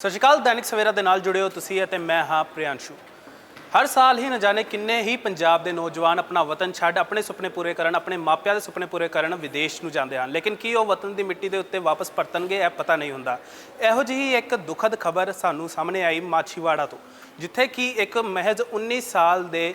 ਸਤਿ ਸ਼੍ਰੀ ਅਕਾਲ, ਦੈਨਿਕ ਸਵੇਰਾ ਦੇ ਨਾਲ ਜੁੜੇ ਹੋ ਤੁਸੀਂ ਅਤੇ ਮੈਂ ਹਾਂ ਪ੍ਰਿਆੰਸ਼ੂ। ਹਰ ਸਾਲ ਹੀ ਨਾ ਜਾਣੇ ਕਿੰਨੇ ਹੀ ਪੰਜਾਬ ਦੇ ਨੌਜਵਾਨ ਆਪਣਾ ਵਤਨ ਛੱਡ ਆਪਣੇ ਸੁਪਨੇ ਪੂਰੇ ਕਰਨ, ਆਪਣੇ ਮਾਪਿਆਂ ਦੇ ਸੁਪਨੇ ਪੂਰੇ ਕਰਨ ਵਿਦੇਸ਼ ਨੂੰ ਜਾਂਦੇ ਹਨ। ਲੇਕਿਨ ਕੀ ਉਹ ਵਤਨ ਦੀ ਮਿੱਟੀ ਦੇ ਉੱਤੇ ਵਾਪਸ ਪਰਤਣਗੇ, ਇਹ ਪਤਾ ਨਹੀਂ ਹੁੰਦਾ। ਇਹੋ ਜਿਹੀ ਇੱਕ ਦੁਖਦ ਖਬਰ ਸਾਨੂੰ ਸਾਹਮਣੇ ਆਈ ਮਾਛੀਵਾੜਾ ਤੋਂ, ਜਿੱਥੇ ਕਿ ਇੱਕ ਮਹਿਜ਼ 19 ਸਾਲ ਦੇ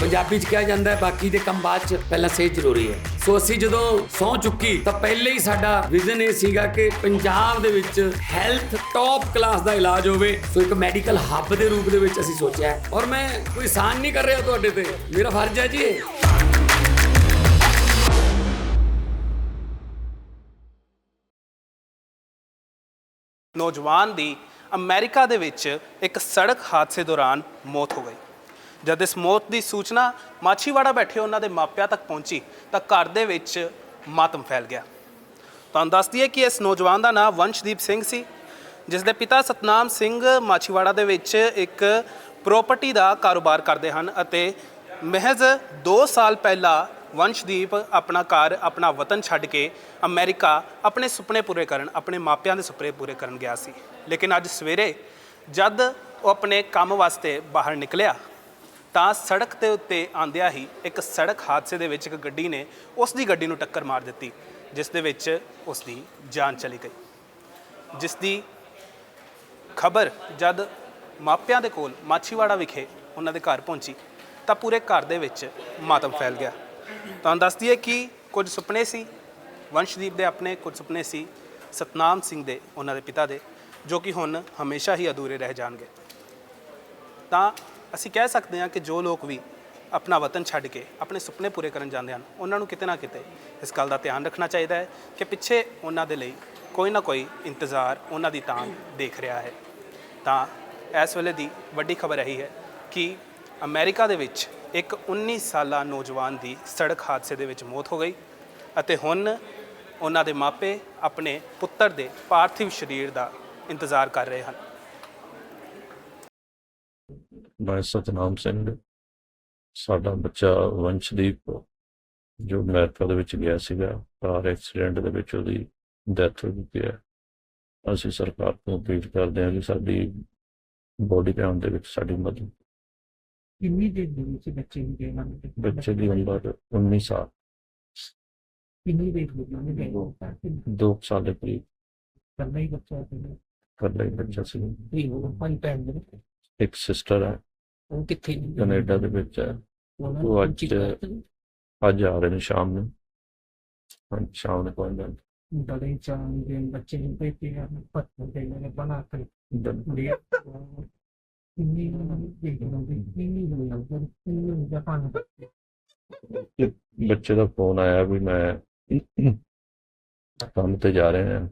ਪੰਜਾਬੀ 'ਚ ਕਿਹਾ ਜਾਂਦਾ ਹੈ, ਬਾਕੀ ਦੇ ਕੰਮ ਬਾਅਦ 'ਚ ਪਹਿਲਾਂ ਸਿਹਤ ਜ਼ਰੂਰੀ ਹੈ। ਸੋ ਅਸੀਂ ਜਦੋਂ ਸੌ ਚੁੱਕੀ, ਤਾਂ ਪਹਿਲੇ ਹੀ ਸਾਡਾ ਵਿਜ਼ਨ ਇਹ ਸੀਗਾ ਕਿ ਪੰਜਾਬ ਦੇ ਵਿੱਚ ਹੈਲਥ ਟੌਪ ਕਲਾਸ ਦਾ ਇਲਾਜ ਹੋਵੇ। ਸੋ ਇੱਕ ਮੈਡੀਕਲ ਹੱਬ ਦੇ ਰੂਪ ਦੇ ਵਿੱਚ ਅਸੀਂ ਸੋਚਿਆ ਔਰ ਮੈਂ ਕੋਈ ਆਸਾਨ ਨਹੀਂ ਕਰ ਰਿਹਾ ਤੁਹਾਡੇ ਤੇ। ਮੇਰਾ ਫਰਜ਼ ਹੈ ਜੀ ਇਹ। ਨੌਜਵਾਨ ਦੀ ਅਮਰੀਕਾ ਦੇ ਵਿੱਚ ਇੱਕ ਸੜਕ ਹਾਦਸੇ ਦੌਰਾਨ ਮੌਤ ਹੋ ਗਈ। ਜਦ ਇਸ ਮੌਤ ਦੀ ਸੂਚਨਾ ਮਾਛੀਵਾੜਾ ਬੈਠੇ ਉਹਨਾਂ ਦੇ ਮਾਪਿਆਂ ਤੱਕ ਪਹੁੰਚੀ, ਤਾਂ ਘਰ ਦੇ ਵਿੱਚ ਮਾਤਮ ਫੈਲ ਗਿਆ। ਤੁਹਾਨੂੰ ਦੱਸ ਦਈਏ ਕਿ ਇਸ ਨੌਜਵਾਨ ਦਾ ਨਾਮ ਵੰਸ਼ਦੀਪ ਸਿੰਘ ਸੀ, ਜਿਸ ਦੇ ਪਿਤਾ ਸਤਨਾਮ ਸਿੰਘ ਮਾਛੀਵਾੜਾ ਦੇ ਵਿੱਚ ਇੱਕ ਪ੍ਰਾਪਰਟੀ ਦਾ ਕਾਰੋਬਾਰ ਕਰਦੇ ਹਨ ਅਤੇ ਮਹਿਜ਼ 2 ਸਾਲ ਪਹਿਲਾਂ ਵੰਸ਼ਦੀਪ ਆਪਣਾ ਘਰ, ਆਪਣਾ ਵਤਨ ਛੱਡ ਕੇ ਅਮਰੀਕਾ ਆਪਣੇ ਸੁਪਨੇ ਪੂਰੇ ਕਰਨ, ਆਪਣੇ ਮਾਪਿਆਂ ਦੇ ਸੁਪਨੇ ਪੂਰੇ ਕਰਨ ਗਿਆ ਸੀ। ਲੇਕਿਨ ਅੱਜ ਸਵੇਰੇ ਜਦ ਉਹ ਆਪਣੇ ਕੰਮ ਵਾਸਤੇ ਬਾਹਰ ਨਿਕਲਿਆ ਤਾਂ ਸੜਕ ਦੇ ਉੱਤੇ ਆਂਦਿਆਂ ਹੀ ਇੱਕ ਸੜਕ ਹਾਦਸੇ ਦੇ ਵਿੱਚ ਇੱਕ ਗੱਡੀ ਨੇ ਉਸ ਦੀ ਗੱਡੀ ਨੂੰ ਟੱਕਰ ਮਾਰ ਦਿੱਤੀ, ਜਿਸ ਦੇ ਵਿੱਚ ਉਸ ਦੀ ਜਾਨ ਚਲੀ ਗਈ। ਜਿਸ ਦੀ ਖਬਰ ਜਦ ਮਾਪਿਆਂ ਦੇ ਕੋਲ ਮਾਛੀਵਾੜਾ ਵਿਖੇ ਉਹਨਾਂ ਦੇ ਘਰ ਪਹੁੰਚੀ, ਤਾਂ ਪੂਰੇ ਘਰ ਦੇ ਵਿੱਚ ਮਾਤਮ ਫੈਲ ਗਿਆ। ਤੁਹਾਨੂੰ ਦੱਸ ਦਈਏ ਕਿ ਕੁਝ ਸੁਪਨੇ ਸੀ। ਵੰਸ਼ਦੀਪ ਦੇ ਆਪਣੇ ਕੁਝ ਸੁਪਨੇ ਸੀ ਸਤਨਾਮ ਸਿੰਘ ਦੇ ਉਹਨਾਂ ਦੇ ਪਿਤਾ ਦੇ, ਜੋ ਕਿ ਹੁਣ ਹਮੇਸ਼ਾ ਹੀ ਅਧੂਰੇ ਰਹਿ ਜਾਣਗੇ। ਤਾਂ ਅਸੀਂ ਕਹਿ ਸਕਦੇ ਹਾਂ ਕਿ ਜੋ ਲੋਕ ਵੀ ਆਪਣਾ ਵਤਨ ਛੱਡ ਕੇ ਆਪਣੇ ਸੁਪਨੇ ਪੂਰੇ ਕਰਨ ਜਾਂਦੇ ਹਨ, ਉਹਨਾਂ ਨੂੰ ਕਿਤੇ ਨਾ ਕਿਤੇ ਇਸ ਗੱਲ ਦਾ ਧਿਆਨ ਰੱਖਣਾ ਚਾਹੀਦਾ ਹੈ ਕਿ ਪਿੱਛੇ ਉਹਨਾਂ ਦੇ ਲਈ ਕੋਈ ਨਾ ਕੋਈ ਇੰਤਜ਼ਾਰ ਉਹਨਾਂ ਦੀ ਤਾਂ ਦੇਖ ਰਿਹਾ ਹੈ। ਤਾਂ ਇਸ ਵੇਲੇ ਦੀ ਵੱਡੀ ਖਬਰ ਇਹੀ ਹੈ ਕਿ ਅਮਰੀਕਾ ਦੇ ਵਿੱਚ ਇੱਕ 19 ਸਾਲਾ ਨੌਜਵਾਨ ਦੀ ਸੜਕ ਹਾਦਸੇ ਦੇ ਵਿੱਚ ਮੌਤ ਹੋ ਗਈ ਅਤੇ ਹੁਣ ਉਹਨਾਂ ਦੇ ਮਾਪੇ ਆਪਣੇ ਪੁੱਤਰ ਦੇ ਪਾਰਥਿਵ ਸਰੀਰ ਦਾ ਇੰਤਜ਼ਾਰ ਕਰ ਰਹੇ ਹਨ। ਮੈਂ ਸਤਨਾਮ ਸਿੰਘ ਸਾਡਾ ਬੱਚਾ ਵੰਸ਼ਦੀਪ ਜੋ ਅਮਰੀਕਾ ਦੇ ਵਿੱਚ ਗਿਆ ਸੀਗਾ ਕਾਰ ਐਕਸੀਡੈਂਟ ਦੇ ਵਿੱਚ ਉਹਦੀ ਡੈਥ ਹੋ ਗਈ ਹੈ। ਅਸੀਂ ਸਰਕਾਰ ਤੋਂ ਅਪੀਲ ਕਰਦੇ ਹਾਂ ਕਿ ਸਾਡੀ ਬੋਡੀ ਕਾਊਂਟ ਦੇ ਵਿੱਚ ਸਾਡੀ ਮਦਦ। ਕਿੰਨੀ ਦੇਰ ਦੇ ਵਿੱਚ ਬੱਚੇ ਨੂੰ ਦੇਣਾ ਬੱਚੇ ਦੀ ਉਮਰ 19 ਸਾਲ। ਕਿੰਨੀ ਦੇਰ ਹੋ ਗਈ ਉਹਨੇ ਦੋ। ਦੇਣਾ 2 ਸਾਲ ਦੇ ਕਰੀਬ। ਕਰਨਾ ਹੀ ਬੱਚਾ ਸੀ। ਕੱਲਾ ਹੀ ਬੱਚਾ ਸੀ। ਇਹ ਉਹ ਪੰਜ ਟਾਈਮ ਦੇ। ਇੱਕ ਸਿਸਟਰ ਹੈ। ਉਹ ਕਿੱਥੇ ਨੇ? ਕੈਨੇਡਾ ਦੇ ਵਿੱਚ ਹੈ। ਉਹਨਾਂ ਉਹ ਨੂੰ ਅੱਜ-। ਅੱਜ ਆ ਰਹੇ ਨੇ ਸ਼ਾਮ ਨੂੰ। ਹਾਂ ਸ਼ਾਮ ਨੂੰ ਪਹੁੰਚ ਬੜੇ ਚਾਂ ਦੇ ਬੱਚੇ ਨੂੰ ਭੇਜੇ ਆ ਪੱਤਰ ਦੇ ਨੇ ਬਣਾ ਕੇ ਜਾਣਗੇ ਦੇ ਕਿੰਨੀ ਦੇਰ ਹੋ ਗਈ ਕਿੰਨੀ ਹੋ ਗਈ ਉਹ ਕਿੰਨੀ ਜਾਪਾਨ ਬੱਚੇ ਦਾ ਫੋਨ ਆਇਆ ਵੀ ਮੈਂ ਕੰਮ ਤੇ ਜਾ ਰਹੇ ਹਾਂ।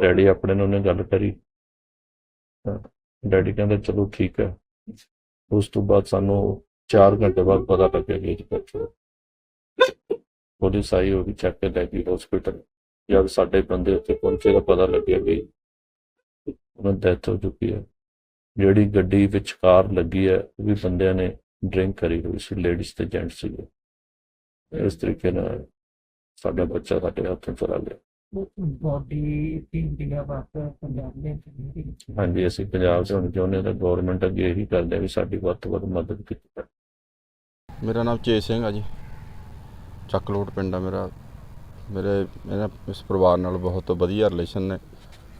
ਡੈਡੀ ਆਪਣੇ ਨਾਲ ਉਹਨੇ ਗੱਲ ਕਰੀ। ਤਾਂ ਡੈਡੀ ਕਹਿੰਦੇ ਚਲੋ ਠੀਕ ਹੈ। ਉਸ ਤੋਂ ਬਾਅਦ ਸਾਨੂੰ 4 ਘੰਟੇ ਬਾਅਦ ਪਤਾ ਲੱਗਿਆ ਕਿ ਇਹ ਬੱਚਾ ਪੁਲਿਸ ਆਈ ਉਹ ਵੀ ਚੱਕ ਕੇ ਲੈ ਗਈ ਹਸਪੀਟਲ ਜਦ ਸਾਡੇ ਬੰਦੇ ਉੱਥੇ ਪਹੁੰਚੇ ਤਾਂ ਪਤਾ ਲੱਗਿਆ ਕਿ ਉਹਨਾਂ ਡੈਥ ਹੋ ਚੁੱਕੀ ਹੈ। ਜਿਹੜੀ ਗੱਡੀ ਵਿੱਚ ਕਾਰ ਲੱਗੀ ਹੈ, ਉਹ ਵੀ ਬੰਦਿਆਂ ਨੇ ਡਰਿੰਕ ਕਰੀ ਹੋਈ ਸੀ ਲੇਡੀਜ਼ ਤੇ ਜੈਂਟਸ ਸੀਗੇ। ਇਸ ਤਰੀਕੇ ਨਾਲ ਸਾਡਾ ਬੱਚਾ ਸਾਡੇ ਹੱਥੋਂ ਚਲਾ ਗਿਆ। ਬੋਡੀ ਪੰਜਾਬ ਦੇ ਵਿੱਚ ਹਾਂਜੀ ਅਸੀਂ ਪੰਜਾਬ 'ਚ ਹੁਣ ਚਾਹੁੰਦੇ ਹਾਂ ਤਾਂ ਗਵਰਨਮੈਂਟ ਅੱਗੇ ਇਹੀ ਕਰਦੇ ਆ ਵੀ ਸਾਡੀ ਵੱਧ ਤੋਂ ਵੱਧ ਮਦਦ ਕੀਤੀ ਜਾਵੇ। ਮੇਰਾ ਨਾਮ ਚੇਤ ਸਿੰਘ ਆ ਜੀ। ਚੱਕਲੋਟ ਪਿੰਡ ਆ ਮੇਰਾ। ਮੇਰੇ ਇਹਨਾਂ ਇਸ ਪਰਿਵਾਰ ਨਾਲ ਬਹੁਤ ਵਧੀਆ ਰਿਲੇਸ਼ਨ ਨੇ।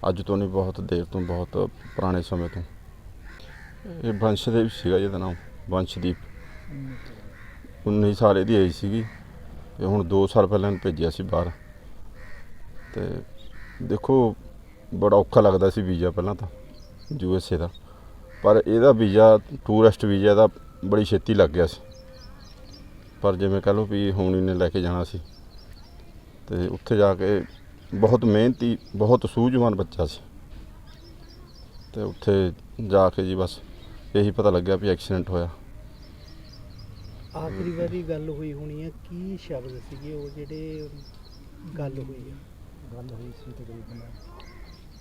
ਅੱਜ ਤੋਂ ਨਹੀਂ ਬਹੁਤ ਦੇਰ ਤੋਂ ਬਹੁਤ ਪੁਰਾਣੇ ਸਮੇਂ ਤੋਂ। ਇਹ ਵੰਸ਼ਦੀਪ ਸੀਗਾ ਜਿਹਦਾ ਨਾਮ ਵੰਸ਼ਦੀਪ 19 ਸਾਲ ਦੀ ਏਜ ਸੀਗੀ। ਤੇ ਹੁਣ 2 ਸਾਲ ਪਹਿਲਾਂ ਭੇਜਿਆ ਸੀ ਬਾਹਰ। ਤੇ ਦੇਖੋ, ਬੜਾ ਔਖਾ ਲੱਗਦਾ ਸੀ ਵੀਜ਼ਾ ਪਹਿਲਾਂ ਤਾਂ, ਯੂ ਐਸ ਏ ਦਾ। ਪਰ ਇਹਦਾ ਵੀਜ਼ਾ, ਟੂਰਿਸਟ ਵੀਜ਼ਾ ਦਾ ਬੜੀ ਛੇਤੀ ਲੱਗ ਗਿਆ ਸੀ। ਪਰ ਜਿਵੇਂ ਕਹ ਲਓ ਵੀ ਹੁਣ ਇਹਨੇ ਲੈ ਕੇ ਜਾਣਾ ਸੀ। ਤੇ ਉੱਥੇ ਜਾ ਕੇ ਬਹੁਤ ਮਿਹਨਤੀ, ਬਹੁਤ ਸੂਝਵਾਨ ਬੱਚਾ ਸੀ। ਤੇ ਉੱਥੇ ਜਾ ਕੇ ਜੀ ਬਸ ਇਹੀ ਪਤਾ ਲੱਗਿਆ ਵੀ ਐਕਸੀਡੈਂਟ ਹੋਇਆ। ਆਖਰੀ ਵਾਰੀ ਗੱਲ ਹੋਈ ਹੋਣੀ ਹੈ, ਕੀ ਸ਼ਬਦ ਸੀਗੇ ਉਹ ਜਿਹੜੇ ਗੱਲ ਹੋਈ ਆ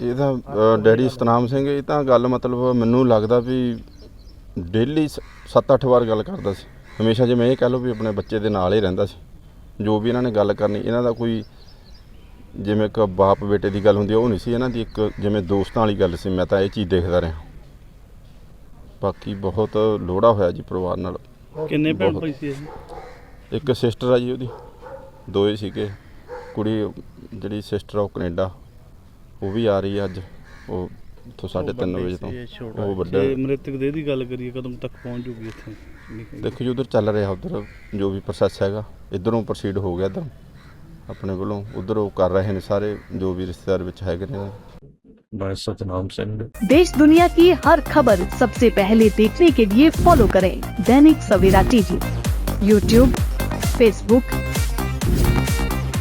ਇਹਦਾ ਅ, ਡੈਡੀ ਸਤਨਾਮ ਸਿੰਘ ਇਹ ਤਾਂ ਗੱਲ ਮਤਲਬ ਮੈਨੂੰ ਲੱਗਦਾ ਵੀ ਡੇਲੀ 7-8 ਵਾਰ ਗੱਲ ਕਰਦਾ ਸੀ। ਹਮੇਸ਼ਾ ਜਿਵੇਂ ਇਹ ਕਹਿ ਲਓ ਵੀ ਆਪਣੇ ਬੱਚੇ ਦੇ ਨਾਲ ਹੀ ਰਹਿੰਦਾ ਸੀ। ਜੋ ਵੀ ਇਹਨਾਂ ਨੇ ਗੱਲ ਕਰਨੀ ਇਹਨਾਂ ਦਾ ਕੋਈ ਜਿਵੇਂ ਇੱਕ ਬਾਪ ਬੇਟੇ ਦੀ ਗੱਲ ਹੁੰਦੀ ਆ, ਉਹ ਨਹੀਂ ਸੀ ਇਹਨਾਂ ਦੀ ਇੱਕ ਜਿਵੇਂ ਦੋਸਤਾਂ ਵਾਲੀ ਗੱਲ ਸੀ। ਮੈਂ ਤਾਂ ਇਹ ਚੀਜ਼ ਦੇਖਦਾ ਰਿਹਾ। ਬਾਕੀ ਬਹੁਤ ਲੋੜਾ ਹੋਇਆ ਜੀ ਪਰਿਵਾਰ ਨਾਲ। ਕਿੰਨੇ ਭੈਣ ਬਹੁਤ। ਭਾਈ ਸੀ ਇਹ? ਇੱਕ ਸਿਸਟਰ ਆ ਜੀ ਉਹਦੀ। ਦੋਏ ਸੀਗੇ। ਕੁੜੀ ਜਿਹੜੀ ਸਿਸਟਰ ਆ ਉਹ ਕੈਨੇਡਾ ਉਹ ਵੀ ਆ ਰਹੀ ਆ ਅੱਜ ਉਹ ਤੋਂ 3:30 ਵਜੇ ਤੋਂ ਉਹ ਵੱਡਾ ਜੇ ਮ੍ਰਿਤਕ ਦੇ ਦੀ ਗੱਲ ਕਰੀਏ ਕਦੋਂ ਤੱਕ ਪਹੁੰਚ ਜੂਗੀ ਇੱਥੇ ਦੇਖੋ ਜੀ ਉਧਰ ਚੱਲ ਰਿਹਾ ਉਧਰ ਜੋ ਵੀ ਪ੍ਰੋਸੈਸ ਹੈਗਾ ਇਧਰੋਂ ਪ੍ਰੋਸੀਡ ਹੋ ਗਿਆ ਇੱਧਰ ਆਪਣੇ ਵੱਲੋਂ ਉਧਰ ਉਹ ਕਰ ਰਹੇ ਨੇ ਸਾਰੇ ਜੋ ਵੀ ਰਿਸ਼ਤੇਦਾਰ ਵਿੱਚ ਹੈਗੇ ਨੇ ਮੈਂ ਸਤਨਾਮ ਸਿੰਘ देश दुनिया की हर खबर सबसे पहले देखने के लिए फॉलो करें Dainik Savera TV YouTube Facebook